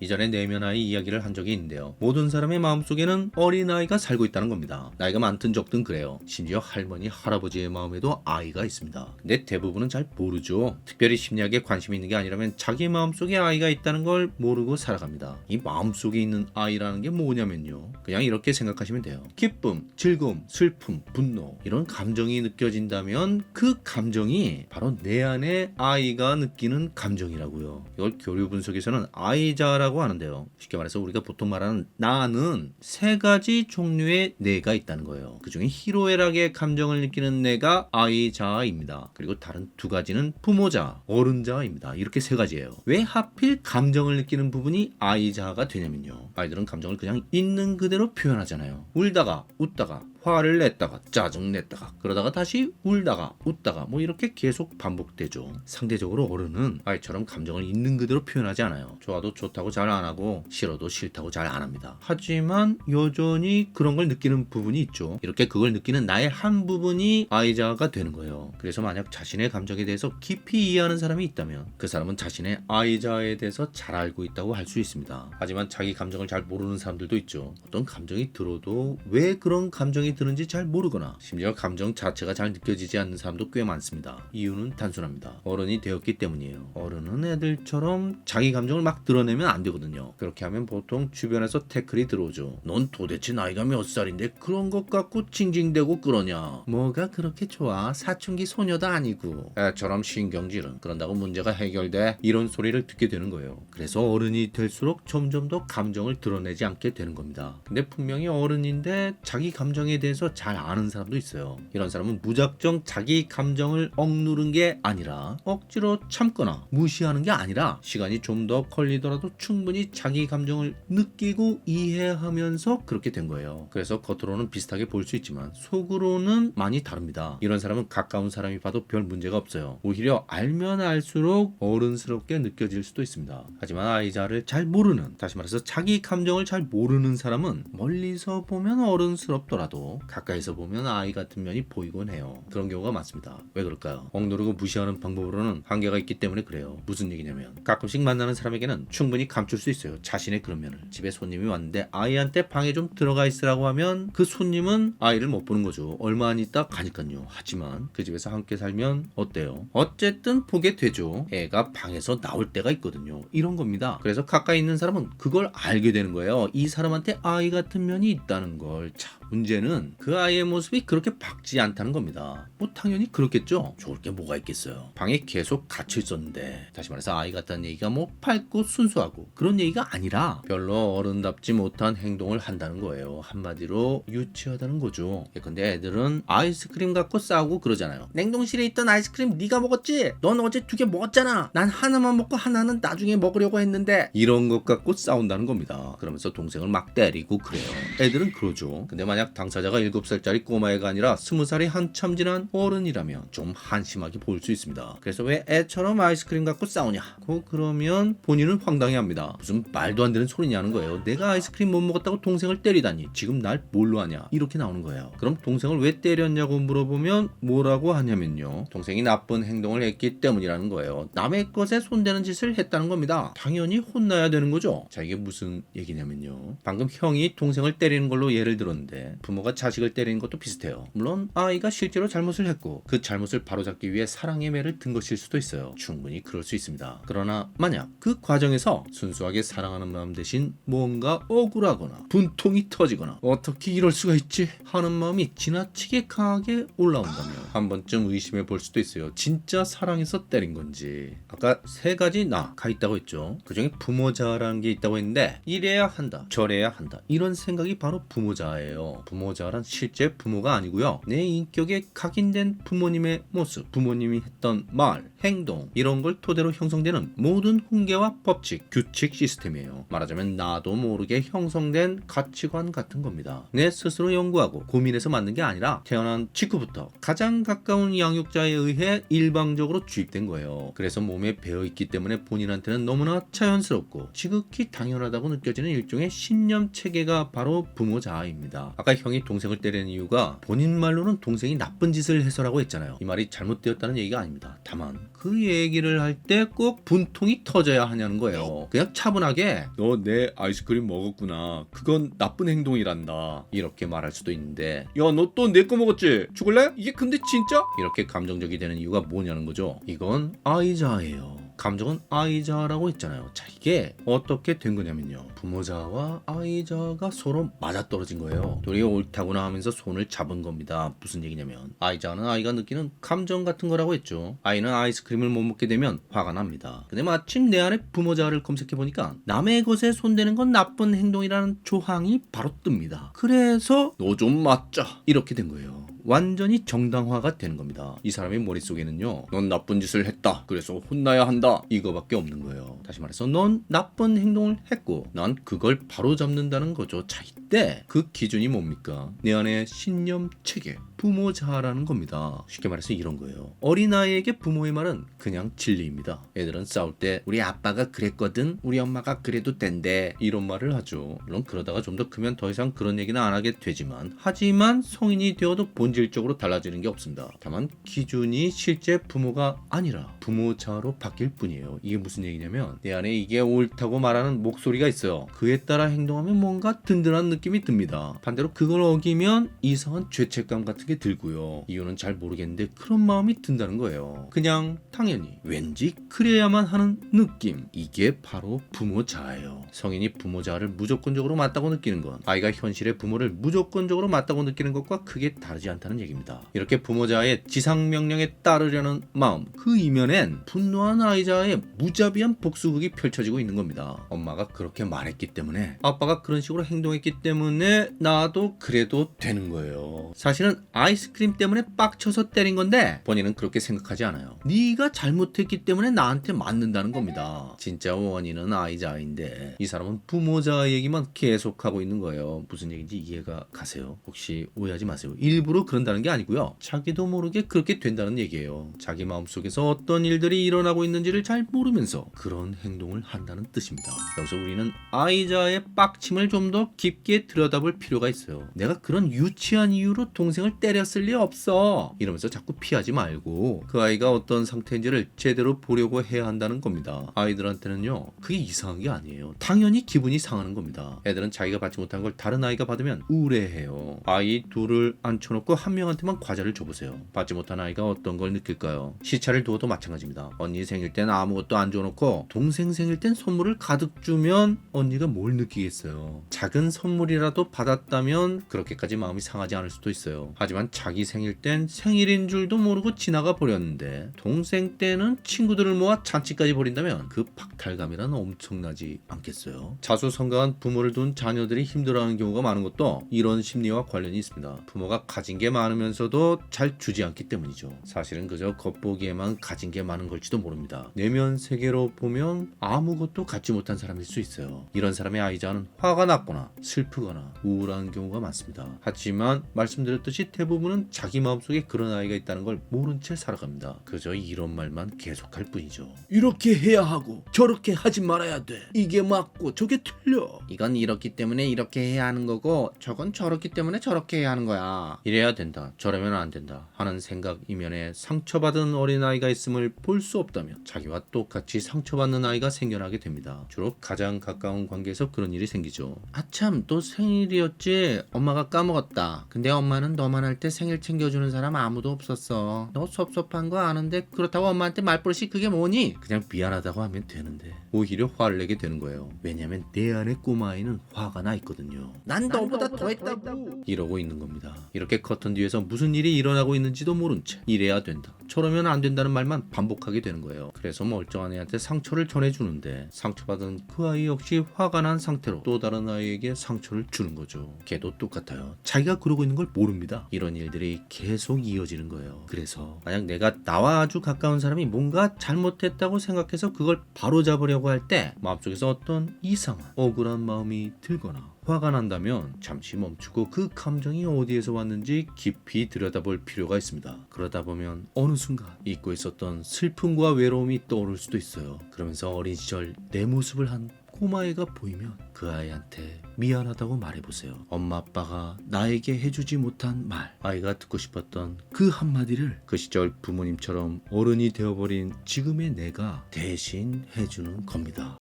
이전에 내면아이 이야기를 한 적이 있는데요. 모든 사람의 마음속에는 어린아이가 살고 있다는 겁니다. 나이가 많든 적든 그래요. 심지어 할머니, 할아버지의 마음에도 아이가 있습니다. 근데 대부분은 잘 모르죠. 특별히 심리학에 관심이 있는 게 아니라면 자기 마음속에 아이가 있다는 걸 모르고 살아갑니다. 이 마음속에 있는 아이라는 게 뭐냐면요. 그냥 이렇게 생각하시면 돼요. 기쁨, 즐거움, 슬픔, 분노 이런 감정이 느껴진다면 그 감정이 바로 내 안에 아이가 느끼는 감정이라고요. 이걸 교류 분석에서는 아이자라고 하는데요. 쉽게 말해서 우리가 보통 말하는 나는 세 가지 종류의 내가 있다는 거예요. 그 중에 희로애락의 감정을 느끼는 내가 아이자입니다. 그리고 다른 두 가지는 부모자, 어른자입니다. 이렇게 세 가지예요. 왜 하필 감정을 느끼는 부분이 아이자가 되냐면요. 아이들은 감정을 그냥 있는 그대로 표현하잖아요. 울다가 웃다가 화를 냈다가 짜증 냈다가 그러다가 다시 울다가 웃다가 뭐 이렇게 계속 반복되죠. 상대적으로 어른은 아이처럼 감정을 있는 그대로 표현하지 않아요. 좋아도 좋다고 잘 안 하고 싫어도 싫다고 잘 안 합니다. 하지만 여전히 그런 걸 느끼는 부분이 있죠. 이렇게 그걸 느끼는 나의 한 부분이 아이자가 되는 거예요. 그래서 만약 자신의 감정에 대해서 깊이 이해하는 사람이 있다면 그 사람은 자신의 아이자에 대해서 잘 알고 있다고 할 수 있습니다. 하지만 자기 감정을 잘 모르는 사람들도 있죠. 어떤 감정이 들어도 왜 그런 감정이 드는지 잘 모르거나 심지어 감정 자체가 잘 느껴지지 않는 사람도 꽤 많습니다. 이유는 단순합니다. 어른이 되었기 때문이에요. 어른은 애들처럼 자기 감정을 막 드러내면 안 되거든요. 그렇게 하면 보통 주변에서 태클이 들어오죠. 넌 도대체 나이가 몇 살인데 그런 것 갖고 징징대고 그러냐? 뭐가 그렇게 좋아? 사춘기 소녀도 아니고 애처럼 신경질은 그런다고 문제가 해결돼? 이런 소리를 듣게 되는 거예요. 그래서 어른이 될수록 점점 더 감정을 드러내지 않게 되는 겁니다. 근데 분명히 어른인데 자기 감정에 대해서 잘 아는 사람도 있어요. 이런 사람은 무작정 자기 감정을 억누른 게 아니라 억지로 참거나 무시하는 게 아니라 시간이 좀 더 걸리더라도 충분히 자기 감정을 느끼고 이해하면서 그렇게 된 거예요. 그래서 겉으로는 비슷하게 보일 수 있지만 속으로는 많이 다릅니다. 이런 사람은 가까운 사람이 봐도 별 문제가 없어요. 오히려 알면 알수록 어른스럽게 느껴질 수도 있습니다. 하지만 아이자를 잘 모르는, 다시 말해서 자기 감정을 잘 모르는 사람은 멀리서 보면 어른스럽더라도 가까이서 보면 아이 같은 면이 보이곤 해요. 그런 경우가 많습니다. 왜 그럴까요? 억누르고 무시하는 방법으로는 한계가 있기 때문에 그래요. 무슨 얘기냐면 가끔씩 만나는 사람에게는 충분히 감출 수 있어요. 자신의 그런 면을. 집에 손님이 왔는데 아이한테 방에 좀 들어가 있으라고 하면 그 손님은 아이를 못 보는 거죠. 얼마 안 있다 가니까요. 하지만 그 집에서 함께 살면 어때요? 어쨌든 보게 되죠. 애가 방에서 나올 때가 있거든요. 이런 겁니다. 그래서 가까이 있는 사람은 그걸 알게 되는 거예요. 이 사람한테 아이 같은 면이 있다는 걸. 참 문제는 그 아이의 모습이 그렇게 밝지 않다는 겁니다. 뭐 당연히 그렇겠죠. 좋을 게 뭐가 있겠어요. 방에 계속 갇혀 있었는데 다시 말해서 아이 같다는 얘기가 뭐 밝고 순수하고 그런 얘기가 아니라 별로 어른답지 못한 행동을 한다는 거예요. 한마디로 유치하다는 거죠. 예컨대 애들은 아이스크림 갖고 싸우고 그러잖아요. 냉동실에 있던 아이스크림 네가 먹었지? 넌 어제 두 개 먹었잖아. 난 하나만 먹고 하나는 나중에 먹으려고 했는데 이런 것 갖고 싸운다는 겁니다. 그러면서 동생을 막 때리고 그래요. 애들은 그러죠. 근데 만약 당사자가 7살짜리 꼬마애가 아니라 20살이 한참 지난 어른이라면 좀 한심하게 보일 수 있습니다. 그래서 왜 애처럼 아이스크림 갖고 싸우냐? 고 그러면 본인은 황당해합니다. 무슨 말도 안 되는 소리냐는 거예요. 내가 아이스크림 못 먹었다고 동생을 때리다니 지금 날 뭘로 하냐? 이렇게 나오는 거예요. 그럼 동생을 왜 때렸냐고 물어보면 뭐라고 하냐면요. 동생이 나쁜 행동을 했기 때문이라는 거예요. 남의 것에 손대는 짓을 했다는 겁니다. 당연히 혼나야 되는 거죠. 자 이게 무슨 얘기냐면요. 방금 형이 동생을 때리는 걸로 예를 들었는데 부모가 자식을 때리는 것도 비슷해요. 물론 아이가 실제로 잘못을 했고 그 잘못을 바로잡기 위해 사랑의 매를 든 것일 수도 있어요. 충분히 그럴 수 있습니다. 그러나 만약 그 과정에서 순수하게 사랑하는 마음 대신 뭔가 억울하거나 분통이 터지거나 어떻게 이럴 수가 있지 하는 마음이 지나치게 강하게 올라온다면 한 번쯤 의심해 볼 수도 있어요. 진짜 사랑해서 때린 건지. 아까 세 가지 나가 있다고 했죠. 그중에 부모자라는 게 있다고 했는데 이래야 한다, 저래야 한다. 이런 생각이 바로 부모자예요. 부모자란 실제 부모가 아니고요. 내 인격에 각인된 부모님의 모습, 부모님이 했던 말, 행동 이런 걸 토대로 형성되는 모든 훈계와 법칙, 규칙 시스템이에요. 말하자면 나도 모르게 형성된 가치관 같은 겁니다. 내 스스로 연구하고 고민해서 만든 게 아니라 태어난 직후부터 가장 가까운 양육자에 의해 일방적으로 주입된 거예요. 그래서 몸에 배어 있기 때문에 본인한테는 너무나 자연스럽고 지극히 당연하다고 느껴지는 일종의 신념 체계가 바로 부모 자아입니다. 아까 아까 형이 동생을 때리는 이유가 본인 말로는 동생이 나쁜 짓을 해서라고 했잖아요. 이 말이 잘못되었다는 얘기가 아닙니다. 다만 그 얘기를 할 때 꼭 분통이 터져야 하냐는 거예요. 그냥 차분하게 너 내 아이스크림 먹었구나. 그건 나쁜 행동이란다. 이렇게 말할 수도 있는데 야 너 또 내 거 먹었지? 죽을래? 이게 근데 진짜? 이렇게 감정적이 되는 이유가 뭐냐는 거죠. 이건 아이자예요. 감정은 아이자라고 했잖아요. 자, 이게 어떻게 된 거냐면요. 부모자와 아이자가 서로 맞아떨어진 거예요. 둘이 옳다구나 하면서 손을 잡은 겁니다. 무슨 얘기냐면 아이자는 아이가 느끼는 감정 같은 거라고 했죠. 아이는 아이스크림 을 못 먹게 되면 화가 납니다. 근데 마침 내 안에 부모자를 검색해 보니까 남의 것에 손대는 건 나쁜 행동이라는 조항이 바로 뜹니다. 그래서 너 좀 맞자 이렇게 된 거예요. 완전히 정당화가 되는 겁니다. 이 사람의 머릿속에는요. 넌 나쁜 짓을 했다. 그래서 혼나야 한다. 이거밖에 없는 거예요. 다시 말해서 넌 나쁜 행동을 했고 난 그걸 바로 잡는다는 거죠. 자, 이때 그 기준이 뭡니까? 내 안에 신념 체계, 부모자라는 겁니다. 쉽게 말해서 이런 거예요. 어린아이에게 부모의 말은 그냥 진리입니다. 애들은 싸울 때 우리 아빠가 그랬거든. 우리 엄마가 그래도 된대. 이런 말을 하죠. 물론 그러다가 좀 더 크면 더 이상 그런 얘기는 안 하게 되지만 하지만 성인이 되어도 본질적으로 달라지는 게 없습니다. 다만 기준이 실제 부모가 아니라 부모자로 바뀔 뿐이에요. 이게 무슨 얘기냐면 내 안에 이게 옳다고 말하는 목소리가 있어요. 그에 따라 행동하면 뭔가 든든한 느낌이 듭니다. 반대로 그걸 어기면 이상한 죄책감 같은 게 들고요. 이유는 잘 모르겠는데 그런 마음이 든다는 거예요. 그냥 당연히 왠지 그래야만 하는 느낌. 이게 바로 부모자예요. 성인이 부모자를 무조건적으로 맞다고 느끼는 건 아이가 현실의 부모를 무조건적으로 맞다고 느끼는 것과 크게 다르지 않다는 얘기입니다. 이렇게 부모자의 지상 명령에 따르려는 마음 그 이면엔 분노한 아이자의 무자비한 복수극이 펼쳐지고 있는 겁니다. 엄마가 그렇게 말했기 때문에 아빠가 그런 식으로 행동했기 때문에 나도 그래도 되는 거예요. 사실은 아이스크림 때문에 빡쳐서 때린 건데 본인은 그렇게 생각하지 않아요. 네가 잘못했기 때문에 나한테 맞는다는 겁니다. 진짜 원인은 아이자인데 이 사람은 부모자 얘기만 계속하고 있는 거예요. 무슨 얘기인지 이해가 가세요? 혹시 오해하지 마세요. 일부러 그런다는 게 아니고요. 자기도 모르게 그렇게 된다는 얘기예요. 자기 마음속에서 어떤 일들이 일어나고 있는지를 잘 모르면서 그런 행동을 한다는 뜻입니다. 여기서 우리는 아이자의 빡침을 좀 더 깊게 들여다볼 필요가 있어요. 내가 그런 유치한 이유로 동생을 때 렸을 리 없어. 이러면서 자꾸 피하지 말고 그 아이가 어떤 상태인지를 제대로 보려고 해야 한다는 겁니다. 아이들한테는요. 그게 이상한 게 아니에요. 당연히 기분이 상하는 겁니다. 애들은 자기가 받지 못한 걸 다른 아이가 받으면 우울해해요. 아이 둘을 앉혀놓고 한 명한테만 과자를 줘보세요. 받지 못한 아이가 어떤 걸 느낄까요? 시차를 두어도 마찬가지입니다. 언니 생일 땐 아무것도 안 줘놓고 동생 생일 땐 선물을 가득 주면 언니가 뭘 느끼겠어요? 작은 선물이라도 받았다면 그렇게까지 마음이 상하지 않을 수도 있어요. 하지만 자기 생일 땐 생일인 줄도 모르고 지나가 버렸는데 동생 때는 친구들을 모아 잔치까지 벌인다면 그 박탈감이란 엄청나지 않겠어요? 자수성가한 부모를 둔 자녀들이 힘들어하는 경우가 많은 것도 이런 심리와 관련이 있습니다. 부모가 가진 게 많으면서도 잘 주지 않기 때문이죠. 사실은 그저 겉보기에만 가진 게 많은 걸지도 모릅니다. 내면 세계로 보면 아무것도 갖지 못한 사람일 수 있어요. 이런 사람의 아이자는 화가 났거나 슬프거나 우울한 경우가 많습니다. 하지만 말씀드렸듯이 대부분은 자기 마음속에 그런 아이가 있다는 걸 모른 채 살아갑니다. 그저 이런 말만 계속할 뿐이죠. 이렇게 해야 하고 저렇게 하지 말아야 돼. 이게 맞고 저게 틀려. 이건 이렇기 때문에 이렇게 해야 하는 거고 저건 저렇기 때문에 저렇게 해야 하는 거야. 이래야 된다. 저러면 안 된다. 하는 생각 이면에 상처받은 어린아이가 있음을 볼 수 없다면 자기와 똑같이 상처받는 아이가 생겨나게 됩니다. 주로 가장 가까운 관계에서 그런 일이 생기죠. 아참 또 생일이었지. 엄마가 까먹었다. 근데 엄마는 너만 할 때 생일 챙겨주는 사람 아무도 없었어. 너 섭섭한 거 아는데 그렇다고 엄마한테 말버릇이 그게 뭐니? 그냥 미안하다고 하면 되는데 오히려 화를 내게 되는 거예요. 왜냐면 내 안에 꼬마아이는 화가 나 있거든요. 난 너보다 더 했다고 이러고 있는 겁니다. 이렇게 커튼 뒤에서 무슨 일이 일어나고 있는지도 모른 채 이래야 된다. 저러면 안 된다는 말만 반복하게 되는 거예요. 그래서 멀쩡한 애한테 상처를 전해주는데 상처받은 그 아이 역시 화가 난 상태로 또 다른 아이에게 상처를 주는 거죠. 걔도 똑같아요. 자기가 그러고 있는 걸 모릅니다. 이런 일들이 계속 이어지는 거예요. 그래서 만약 내가 나와 아주 가까운 사람이 뭔가 잘못했다고 생각해서 그걸 바로 잡으려고 할 때 마음속에서 어떤 이상한 억울한 마음이 들거나 화가 난다면 잠시 멈추고 그 감정이 어디에서 왔는지 깊이 들여다볼 필요가 있습니다. 그러다 보면 어느 순간 잊고 있었던 슬픔과 외로움이 떠오를 수도 있어요. 그러면서 어린 시절 내 모습을 한 꼬마애가 보이면 그 아이한테 미안하다고 말해보세요. 엄마 아빠가 나에게 해주지 못한 말. 아이가 듣고 싶었던 그 한마디를 그 시절 부모님처럼 어른이 되어버린 지금의 내가 대신 해주는 겁니다.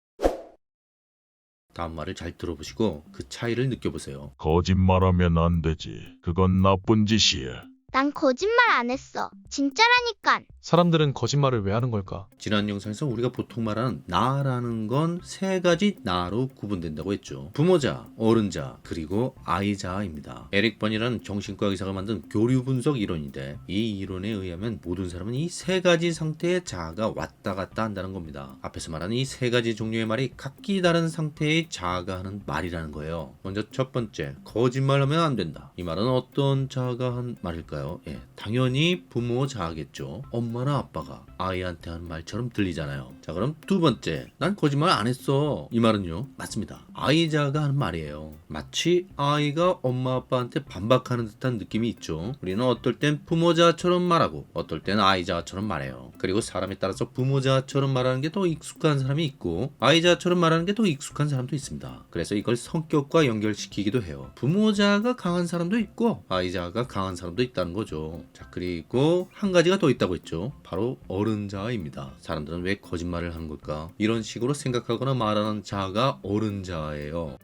다음 말을 잘 들어보시고 그 차이를 느껴보세요. 거짓말하면 안 되지. 그건 나쁜 짓이야. 난 거짓말 안 했어. 진짜라니깐. 사람들은 거짓말을 왜 하는 걸까? 지난 영상에서 우리가 보통 말하는 나라는 건 세 가지 나로 구분된다고 했죠. 부모자, 어른자, 그리고 아이자입니다. 에릭 번이라는 정신과 의사가 만든 교류 분석 이론인데 이 이론에 의하면 모든 사람은 이 세 가지 상태의 자아가 왔다 갔다 한다는 겁니다. 앞에서 말하는 이세 가지 종류의 말이 각기 다른 상태의 자아가 하는 말이라는 거예요. 먼저 첫 번째, 거짓말하면 안 된다. 이 말은 어떤 자아가 한 말일까요? 예, 당연히 부모 자아겠죠. 엄마나 아빠가 아이한테 하는 말처럼 들리잖아요. 자, 그럼 두 번째, 난 거짓말 안 했어. 이 말은요, 맞습니다. 아이자가 하는 말이에요. 마치 아이가 엄마 아빠한테 반박하는 듯한 느낌이 있죠. 우리는 어떨 땐 부모자처럼 말하고, 어떨 땐 아이자처럼 말해요. 그리고 사람에 따라서 부모자처럼 말하는 게 더 익숙한 사람이 있고, 아이자처럼 말하는 게 더 익숙한 사람도 있습니다. 그래서 이걸 성격과 연결시키기도 해요. 부모자가 강한 사람도 있고, 아이자가 강한 사람도 있다는 거죠. 자, 그리고 한 가지가 더 있다고 했죠. 바로 어른 자입니다. 사람들은 왜 거짓말을 하는 걸까? 이런 식으로 생각하거나 말하는 자가 어른자예요.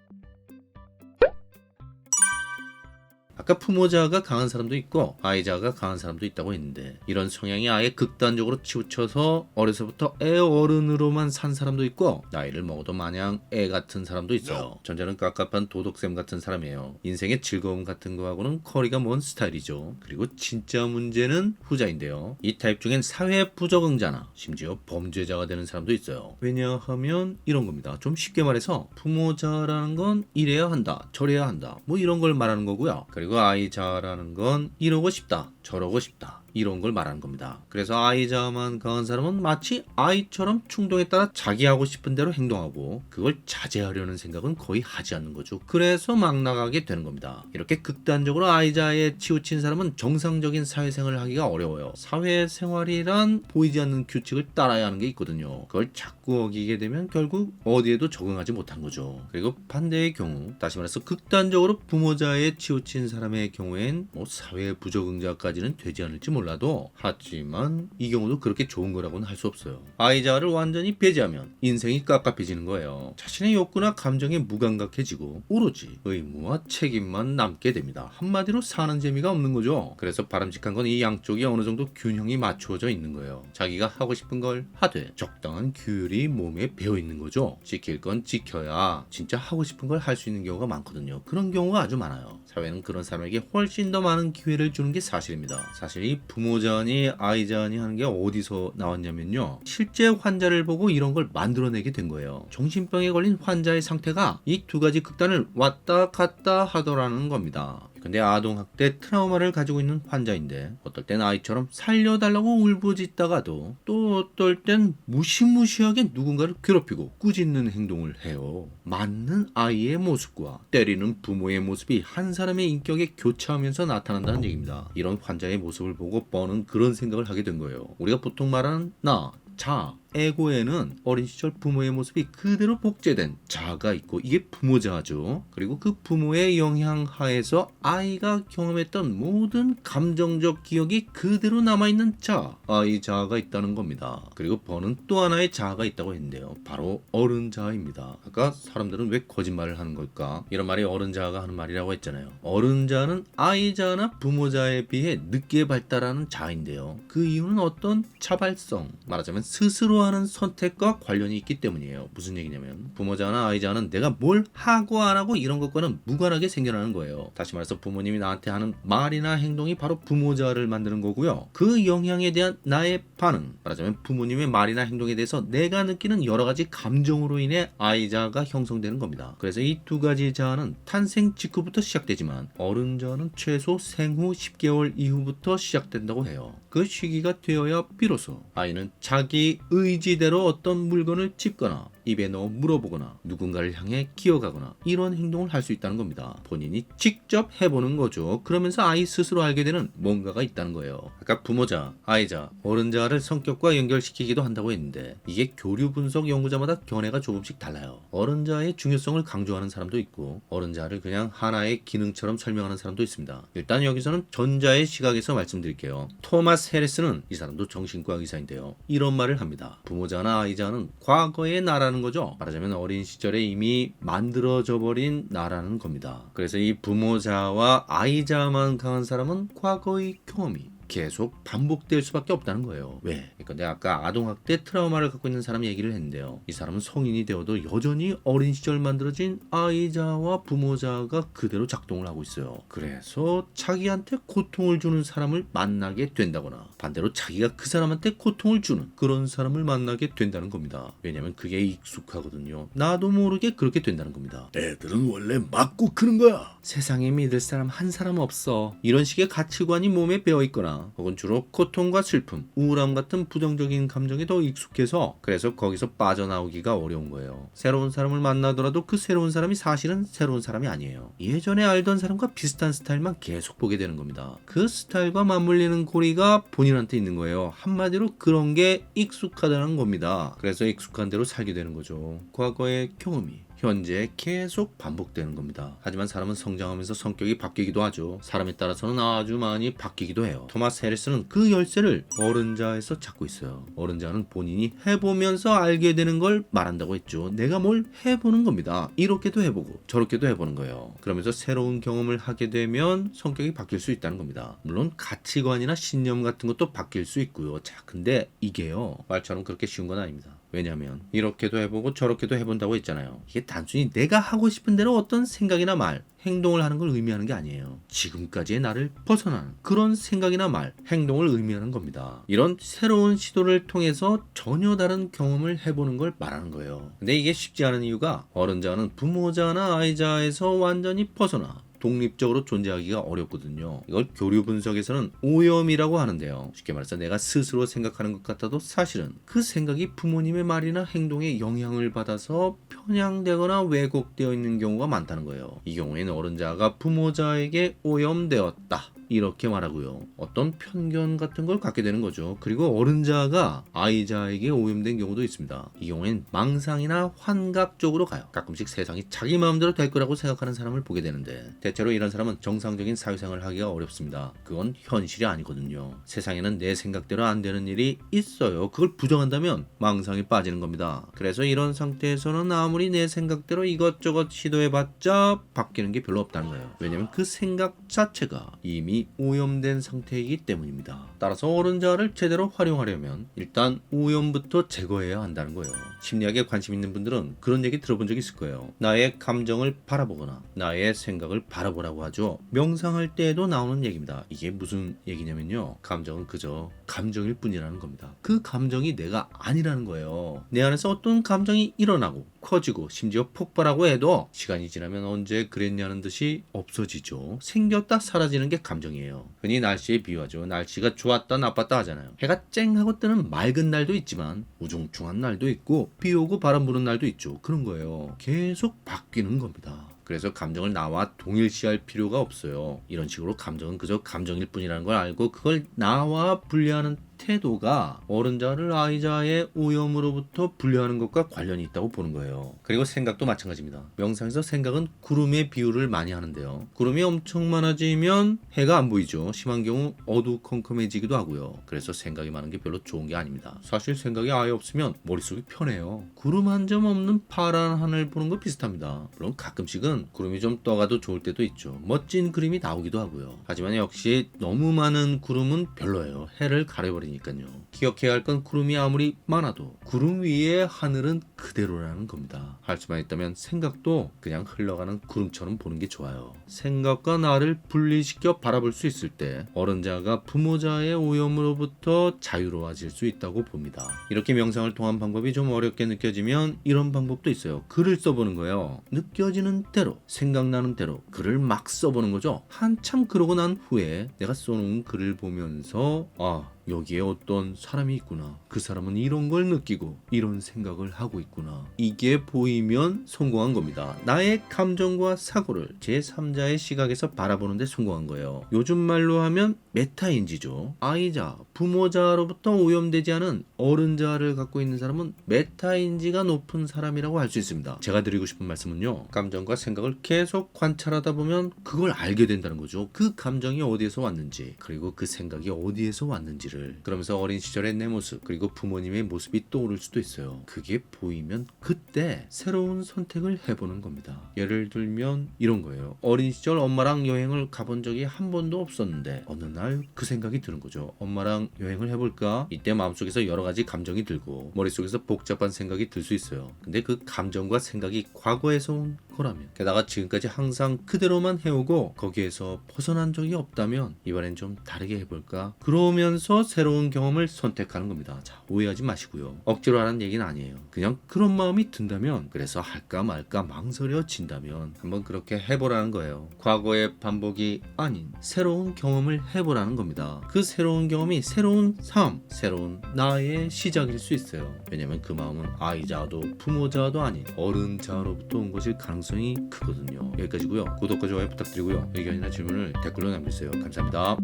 아까 부모자가 강한 사람도 있고 아이자가 강한 사람도 있다고 했는데 이런 성향이 아예 극단적으로 치우쳐서 어려서부터 애 어른으로만 산 사람도 있고 나이를 먹어도 마냥 애 같은 사람도 있어요. 전자는 깝깝한 도덕쌤 같은 사람이에요. 인생의 즐거움 같은 거하고는 거리가 먼 스타일이죠. 그리고 진짜 문제는 후자인데요. 이 타입 중엔 사회 부적응자나 심지어 범죄자가 되는 사람도 있어요. 왜냐하면 이런 겁니다. 좀 쉽게 말해서 부모자라는 건 이래야 한다, 저래야 한다, 뭐 이런 걸 말하는 거고요. 그리고 아이 자라는 건 이러고 싶다, 저러고 싶다. 이런 걸 말하는 겁니다. 그래서 아이자만 강한 사람은 마치 아이처럼 충동에 따라 자기 하고 싶은 대로 행동하고 그걸 자제하려는 생각은 거의 하지 않는 거죠. 그래서 막 나가게 되는 겁니다. 이렇게 극단적으로 아이자에 치우친 사람은 정상적인 사회생활을 하기가 어려워요. 사회생활이란 보이지 않는 규칙을 따라야 하는 게 있거든요. 그걸 자꾸 어기게 되면 결국 어디에도 적응하지 못한 거죠. 그리고 반대의 경우, 다시 말해서 극단적으로 부모자에 치우친 사람의 경우엔 뭐 사회 부적응자까지는 되지 않을지 몰라도 하지만 이 경우도 그렇게 좋은 거라고는 할 수 없어요. 아이자를 완전히 배제하면 인생이 깝깝해지는 거예요. 자신의 욕구나 감정에 무감각해지고 오로지 의무와 책임만 남게 됩니다. 한마디로 사는 재미가 없는 거죠. 그래서 바람직한 건 이 양쪽이 어느 정도 균형이 맞추어져 있는 거예요. 자기가 하고 싶은 걸 하되 적당한 규율이 몸에 배어 있는 거죠. 지킬 건 지켜야 진짜 하고 싶은 걸 할 수 있는 경우가 많거든요. 그런 경우가 아주 많아요. 사회는 그런 사람에게 훨씬 더 많은 기회를 주는 게 사실입니다. 사실 이 부모자니 아이자니 하는 게 어디서 나왔냐면요. 실제 환자를 보고 이런 걸 만들어내게 된 거예요. 정신병에 걸린 환자의 상태가 이 두 가지 극단을 왔다 갔다 하더라는 겁니다. 근데 아동학대 트라우마를 가지고 있는 환자인데 어떨 땐 아이처럼 살려달라고 울부짖다가도 또 어떨 땐 무시무시하게 누군가를 괴롭히고 꾸짖는 행동을 해요. 맞는 아이의 모습과 때리는 부모의 모습이 한 사람의 인격에 교차하면서 나타난다는 얘기입니다. 이런 환자의 모습을 보고 뻔은 그런 생각을 하게 된 거예요. 우리가 보통 말하는 나, 자, 에고에는 어린 시절 부모의 모습이 그대로 복제된 자가 있고 이게 부모자죠. 그리고 그 부모의 영향 하에서 아이가 경험했던 모든 감정적 기억이 그대로 남아있는 자, 아이 자아가 있다는 겁니다. 그리고 버는 또 하나의 자아가 있다고 했는데요. 바로 어른 자아입니다. 아까 사람들은 왜 거짓말을 하는 걸까? 이런 말이 어른 자아가 하는 말이라고 했잖아요. 어른 자는 아이 자나 부모 자에 비해 늦게 발달하는 자인데요. 그 이유는 어떤 차발성, 말하자면 스스로 하는 선택과 관련이 있기 때문이에요. 무슨 얘기냐면 부모자나 아이자는 내가 뭘 하고 안 하고 이런 것과는 무관하게 생겨나는 거예요. 다시 말해서 부모님이 나한테 하는 말이나 행동이 바로 부모자를 만드는 거고요. 그 영향에 대한 나의 반응, 말하자면 부모님의 말이나 행동에 대해서 내가 느끼는 여러 가지 감정으로 인해 아이자가 형성되는 겁니다. 그래서 이 두 가지 자아는 탄생 직후부터 시작되지만 어른 자는 최소 생후 10개월 이후부터 시작된다고 해요. 그 시기가 되어야 비로소 아이는 자기 의지대로 어떤 물건을 짚거나 입에 넣어 물어보거나 누군가를 향해 기어가거나 이런 행동을 할 수 있다는 겁니다. 본인이 직접 해보는 거죠. 그러면서 아이 스스로 알게 되는 뭔가가 있다는 거예요. 아까 부모자, 아이자, 어른자를 성격과 연결시키기도 한다고 했는데 이게 교류 분석 연구자마다 견해가 조금씩 달라요. 어른자의 중요성을 강조하는 사람도 있고 어른자를 그냥 하나의 기능처럼 설명하는 사람도 있습니다. 일단 여기서는 전자의 시각에서 말씀드릴게요. 토마스 헤리스는 이 사람도 정신과 의사인데요. 이런 말을 합니다. 부모자나 아이자는 과거의 나라는 거죠. 말하자면 어린 시절에 이미 만들어져 버린 나라는 겁니다. 그래서 이 부모자와 아이자만 강한 사람은 과거의 경험이 계속 반복될 수밖에 없다는 거예요. 왜? 그러니까 내가 아까 아동학대 트라우마를 갖고 있는 사람 얘기를 했는데요. 이 사람은 성인이 되어도 여전히 어린 시절 만들어진 아이자와 부모자가 그대로 작동을 하고 있어요. 그래서 자기한테 고통을 주는 사람을 만나게 된다거나 반대로 자기가 그 사람한테 고통을 주는 그런 사람을 만나게 된다는 겁니다. 왜냐면 그게 익숙하거든요. 나도 모르게 그렇게 된다는 겁니다. 애들은 원래 맞고 크는 거야. 세상에 믿을 사람 한 사람 없어. 이런 식의 가치관이 몸에 배어 있거나 혹은 주로 고통과 슬픔, 우울함 같은 부정적인 감정에 더 익숙해서 그래서 거기서 빠져나오기가 어려운 거예요. 새로운 사람을 만나더라도 그 새로운 사람이 사실은 새로운 사람이 아니에요. 예전에 알던 사람과 비슷한 스타일만 계속 보게 되는 겁니다. 그 스타일과 맞물리는 고리가 본인한테 있는 거예요. 한마디로 그런 게 익숙하다는 겁니다. 그래서 익숙한 대로 살게 되는 거죠. 과거의 경험이 현재 계속 반복되는 겁니다. 하지만 사람은 성장하면서 성격이 바뀌기도 하죠. 사람에 따라서는 아주 많이 바뀌기도 해요. 토마스 해리스는 그 열쇠를 어른자에서 찾고 있어요. 어른자는 본인이 해보면서 알게 되는 걸 말한다고 했죠. 내가 뭘 해보는 겁니다. 이렇게도 해보고 저렇게도 해보는 거예요. 그러면서 새로운 경험을 하게 되면 성격이 바뀔 수 있다는 겁니다. 물론 가치관이나 신념 같은 것도 바뀔 수 있고요. 자, 근데 이게요. 말처럼 그렇게 쉬운 건 아닙니다. 왜냐면 이렇게도 해보고 저렇게도 해본다고 했잖아요. 이게 단순히 내가 하고 싶은 대로 어떤 생각이나 말, 행동을 하는 걸 의미하는 게 아니에요. 지금까지의 나를 벗어나는 그런 생각이나 말, 행동을 의미하는 겁니다. 이런 새로운 시도를 통해서 전혀 다른 경험을 해보는 걸 말하는 거예요. 근데 이게 쉽지 않은 이유가 어른자는 부모자나 아이자에서 완전히 벗어나 독립적으로 존재하기가 어렵거든요. 이걸 교류 분석에서는 오염이라고 하는데요. 쉽게 말해서 내가 스스로 생각하는 것 같아도 사실은 그 생각이 부모님의 말이나 행동에 영향을 받아서 편향되거나 왜곡되어 있는 경우가 많다는 거예요. 이 경우에는 어른자가 부모자에게 오염되었다. 이렇게 말하고요. 어떤 편견 같은 걸 갖게 되는 거죠. 그리고 어른자가 아이자에게 오염된 경우도 있습니다. 이 경우엔 망상이나 환각 쪽으로 가요. 가끔씩 세상이 자기 마음대로 될 거라고 생각하는 사람을 보게 되는데 대체로 이런 사람은 정상적인 사회생활을 하기가 어렵습니다. 그건 현실이 아니거든요. 세상에는 내 생각대로 안 되는 일이 있어요. 그걸 부정한다면 망상에 빠지는 겁니다. 그래서 이런 상태에서는 아무리 내 생각대로 이것저것 시도해봤자 바뀌는 게 별로 없다는 거예요. 왜냐면 그 생각 자체가 이미 오염된 상태이기 때문입니다. 따라서 어른자를 제대로 활용하려면 일단 오염부터 제거해야 한다는 거예요. 심리학에 관심 있는 분들은 그런 얘기 들어본 적 있을 거예요. 나의 감정을 바라보거나 나의 생각을 바라보라고 하죠. 명상할 때에도 나오는 얘기입니다. 이게 무슨 얘기냐면요. 감정은 그저 감정일 뿐이라는 겁니다. 그 감정이 내가 아니라는 거예요. 내 안에서 어떤 감정이 일어나고 커지고 심지어 폭발하고 해도 시간이 지나면 언제 그랬냐는 듯이 없어지죠. 생겼다 사라지는 게 감정 이에요. 흔히 날씨에 비유하죠. 날씨가 좋았다 나빴다 하잖아요. 해가 쨍 하고 뜨는 맑은 날도 있지만 우중충한 날도 있고 비 오고 바람 부는 날도 있죠. 그런 거예요. 계속 바뀌는 겁니다. 그래서 감정을 나와 동일시할 필요가 없어요. 이런 식으로 감정은 그저 감정일 뿐이라는 걸 알고 그걸 나와 분리하는 태도가 어른자를 아이자의 오염으로부터 분리하는 것과 관련이 있다고 보는 거예요. 그리고 생각도 마찬가지입니다. 명상에서 생각은 구름의 비유를 많이 하는데요. 구름이 엄청 많아지면 해가 안 보이죠. 심한 경우 어두컴컴해지기도 하고요. 그래서 생각이 많은 게 별로 좋은 게 아닙니다. 사실 생각이 아예 없으면 머릿속이 편해요. 구름 한 점 없는 파란 하늘 보는 거 비슷합니다. 물론 가끔씩은 구름이 좀 떠가도 좋을 때도 있죠. 멋진 그림이 나오기도 하고요. 하지만 역시 너무 많은 구름은 별로예요. 해를 가려버리니 까요. 기억해야 할 건 구름이 아무리 많아도 구름 위에 하늘은 그대로라는 겁니다. 할 수만 있다면 생각도 그냥 흘러가는 구름처럼 보는 게 좋아요. 생각과 나를 분리시켜 바라볼 수 있을 때 어른자가 부모자의 오염으로부터 자유로워질 수 있다고 봅니다. 이렇게 명상을 통한 방법이 좀 어렵게 느껴지면 이런 방법도 있어요. 글을 써보는 거예요. 느껴지는 대로, 생각나는 대로 글을 막 써보는 거죠. 한참 그러고 난 후에 내가 써놓은 글을 보면서 아 여기에 어떤 사람이 있구나. 그 사람은 이런 걸 느끼고 이런 생각을 하고 있구나. 이게 보이면 성공한 겁니다. 나의 감정과 사고를 제3자의 시각에서 바라보는데 성공한 거예요. 요즘 말로 하면 메타인지죠. 아이자, 부모자로부터 오염되지 않은 어른자를 갖고 있는 사람은 메타인지가 높은 사람이라고 할 수 있습니다. 제가 드리고 싶은 말씀은요. 감정과 생각을 계속 관찰하다 보면 그걸 알게 된다는 거죠. 그 감정이 어디에서 왔는지, 그리고 그 생각이 어디에서 왔는지를. 그러면서 어린 시절의 내 모습, 그리고 부모님의 모습이 떠오를 수도 있어요. 그게 보이면 그때 새로운 선택을 해보는 겁니다. 예를 들면 이런 거예요. 어린 시절 엄마랑 여행을 가본 적이 한 번도 없었는데 어느 날 그 생각이 드는 거죠. 엄마랑 여행을 해볼까? 이때 마음속에서 여러 가지 감정이 들고 머릿속에서 복잡한 생각이 들 수 있어요. 근데 그 감정과 생각이 과거에서 온 거라면 게다가 지금까지 항상 그대로만 해오고 거기에서 벗어난 적이 없다면 이번엔 좀 다르게 해볼까? 그러면서 새로운 경험을 선택하는 겁니다. 자 오해하지 마시고요. 억지로 하는 얘기는 아니에요. 그냥 그런 마음이 든다면 그래서 할까 말까 망설여진다면 한번 그렇게 해보라는 거예요. 과거의 반복이 아닌 새로운 경험을 해보라는 겁니다. 그 새로운 경험이 새로운 삶, 새로운 나의 시작일 수 있어요. 왜냐면 그 마음은 아이자도 부모자도 아닌 어른자로부터 온 것일 가능성이 크거든요. 여기까지고요. 구독과 좋아요 부탁드리고요. 의견이나 질문을 댓글로 남겨주세요. 감사합니다.